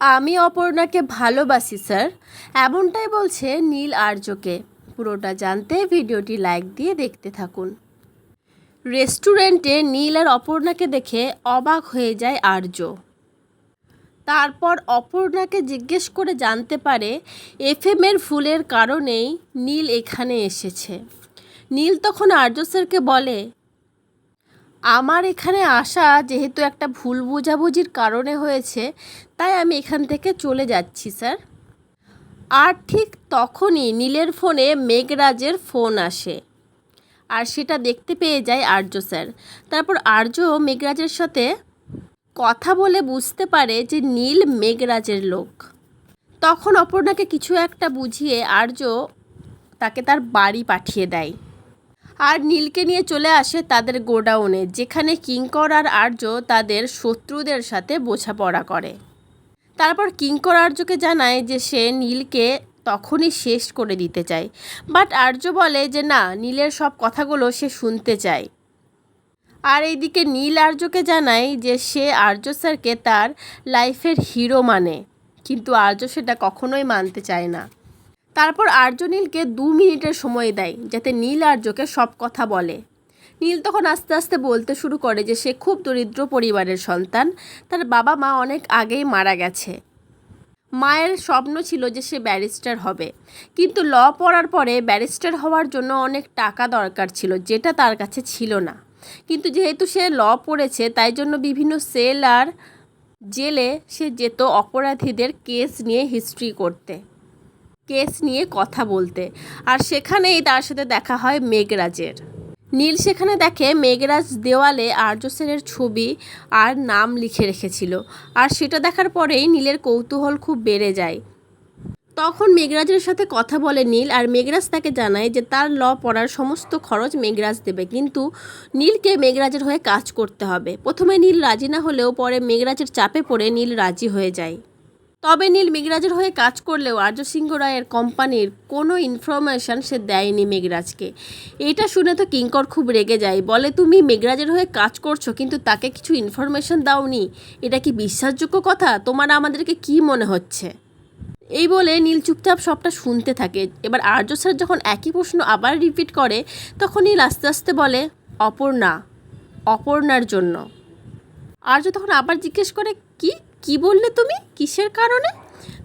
আমি অপর্ণাকে ভালোবাসি, স্যার। এমনটাই বলছে নীল আর্যকে। পুরোটা জানতে ভিডিওটি লাইক দিয়ে দেখতে থাকুন। রেস্টুরেন্টে নীল আর অপর্ণাকে দেখে অবাক হয়ে যায় আর্য। তারপর অপর্ণাকে জিজ্ঞেস করে জানতে পারে এফএমের ফুলের কারণেই নীল এখানে এসেছে। নীল তখন আর্য স্যারকে বলে আমার এখানে আসা যেহেতু একটা ভুল বোঝাবুঝির কারণে হয়েছে, তাই আমি এখান থেকে চলে যাচ্ছি, স্যার। আর ঠিক তখনই নীলের ফোনে মেঘরাজের ফোন আসে। আর সেটা দেখতে পেয়ে যায় আর্য, স্যার। তারপর আর্য মেঘরাজের সাথে কথা বলে বুঝতে পারে যে নীল মেঘরাজের লোক। তখন অপর্ণাকে কিছু একটা বুঝিয়ে আর্য তাকে তার বাড়ি পাঠিয়ে দেয়। আর নীলকে নিয়ে চলে আসে তাদের গোডাউনে, যেখানে কিঙ্কর আর আর্য তাদের শত্রুদের সাথে বোঝাপড়া করে। তারপর কিঙ্কর আর্যকে জানায় যে সে নীলকে তখনই শেষ করে দিতে চায়। বাট আর্য বলে যে, না, নীলের সব কথাগুলো সে শুনতে চায়। আর এইদিকে নীল আর্যকে জানায় যে, সে আর্য স্যারকে তার লাইফের হিরো মানে। কিন্তু আর্য সেটা কখনোই মানতে চায় না। তারপর আর্য নীলকে দু মিনিটের সময় দেয়, যাতে নীল আর্যকে সব কথা বলে। নীল তখন আস্তে আস্তে বলতে শুরু করে যে সে খুব দরিদ্র পরিবারের সন্তান, তার বাবা মা অনেক আগেই মারা গেছে। মায়ের স্বপ্ন ছিল যে সে ব্যারিস্টার হবে, কিন্তু ল পড়ার পরে ব্যারিস্টার হওয়ার জন্য অনেক টাকা দরকার ছিল, যেটা তার কাছে ছিল না। কিন্তু যেহেতু সে ল পড়েছে, তাই জন্য বিভিন্ন সেল আর জেলে সে যেত অপরাধীদের কেস নিয়ে হিস্ট্রি করতে। কেস নিয়ে কথা বলতে। আর সেখানেই তার সাথে দেখা হয় মেঘরাজের। নীল সেখানে দেখে মেঘরাজ দেওয়ালে আর্য সেনের ছবি আর নাম লিখে রেখেছিল। আর সেটা দেখার পরেই নীলের কৌতূহল খুব বেড়ে যায়। তখন মেঘরাজের সাথে কথা বলে নীল আর মেঘরাজ তাকে জানায় যে তার ল পড়ার সমস্ত খরচ মেঘরাজ দেবে। কিন্তু নীলকে মেঘরাজের হয়ে কাজ করতে হবে। প্রথমে নীল রাজি না হলেও পরে মেঘরাজের চাপে পড়ে নীল রাজি হয়ে যায়। তবে নীল মেঘরাজের হয়ে কাজ করলেও আর্য সিংহ রায়ের কোম্পানির কোনো ইনফরমেশন সে দেয়নি মেঘরাজকে। এটা শুনে তো কিঙ্কর খুব রেগে যায়। বলে, তুমি মেঘরাজের হয়ে কাজ করছ, কিন্তু তাকে কিছু ইনফরমেশন দাওনি। এটা কি বিশ্বাসযোগ্য কথা? তোমার আমাদেরকে কি মনে হচ্ছে? এই বলে নীল চুপচাপ সবটা শুনতে থাকে। এবার আর্য স্যার যখন একই প্রশ্ন আবার রিপিট করে তখন নীল আস্তে আস্তে বলে, অপর্ণা, অপর্ণার জন্য। আর্য তখন আবার জিজ্ঞেস করে, কি? কি বললে তুমি? কিসের কারণে?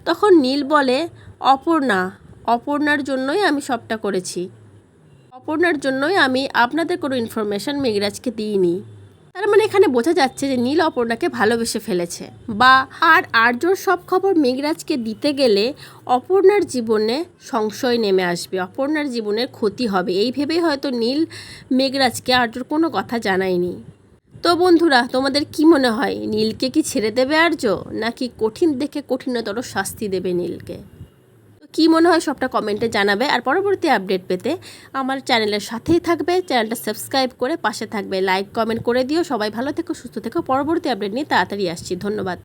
তখন নীল বলে, অপর্ণা, অপর্ণার জন্যই আমি সবটা করেছি। অপর্ণার জন্যই আমি আপনাদের কোনো ইনফরমেশন মেঘরাজকে দিইনি। তার মানে এখানে বোঝা যাচ্ছে যে নীল অপর্ণাকে ভালোবেসে ফেলেছে। বা আর আর্যর সব খবর মেঘরাজকে দিতে গেলে অপর্ণার জীবনে সংশয় নেমে আসবে, অপর্ণার জীবনের ক্ষতি হবে। এই ভেবেই হয়তো নীল মেঘরাজকে আর্যর কোনো কথা জানায়নি। তো বন্ধুরা, তোমাদের কি মনে হয়, নীলকে কি ছেড়ে দেবে আর্য, নাকি কঠিন দেখে কঠিনতর শাস্তি দেবে নীলকে? তো কী মনে হয় সবটা কমেন্টে জানাবে, আর পরবর্তী আপডেট পেতে আমার চ্যানেলের সাথেই থাকবে। চ্যানেলটা সাবস্ক্রাইব করে পাশে থাকবে, লাইক, কমেন্ট করে দিও। সবাই ভালো থেকো, সুস্থ থেকো। পরবর্তী আপডেট নিয়ে তাড়াতাড়ি আসছি। ধন্যবাদ।